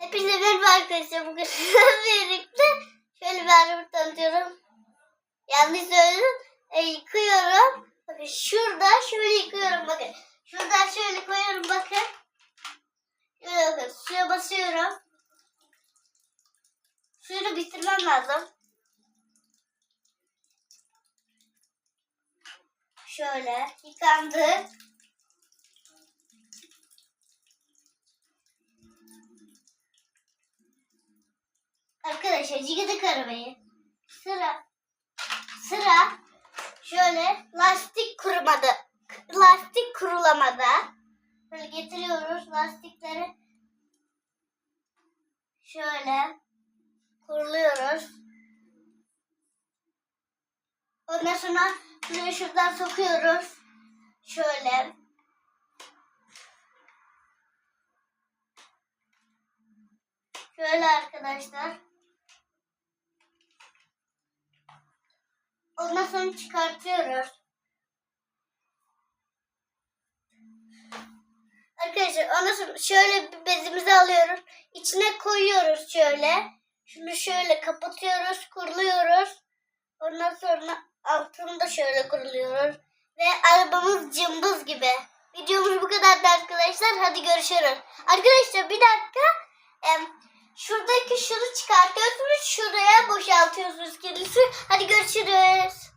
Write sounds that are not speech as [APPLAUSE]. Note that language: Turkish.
Hepinize merhaba arkadaşlar. Bugün [LAUGHS] birlikte şöyle bir araba tanıtıyorum. Yanlış söyledim. E, yıkıyorum. Bakın şurada şöyle yıkıyorum bakın. Şuradan şöyle koyuyorum bakın. Şöyle bakın suya basıyorum. Suyunu bitirmem lazım. Şöyle yıkandı. Arkadaşlar yıkadık arabayı. Sıra sıra şöyle lastik kurumada lastik kurulamada böyle getiriyoruz lastikleri şöyle kuruluyoruz. Ondan sonra şurayı şuradan sokuyoruz. Şöyle. Şöyle arkadaşlar. Ondan çıkartıyoruz. Arkadaşlar ondan sonra şöyle bir bezimizi alıyoruz. İçine koyuyoruz şöyle. Şunu şöyle kapatıyoruz, kuruluyoruz. Ondan sonra altını da şöyle kuruluyoruz. Ve arabamız cımbız gibi. Videomuz bu kadardı arkadaşlar. Hadi görüşürüz. Arkadaşlar bir dakika. Em, şuradaki şunu çıkartıyorsunuz. Şuraya boşaltıyorsunuz suyu. Hadi görüşürüz.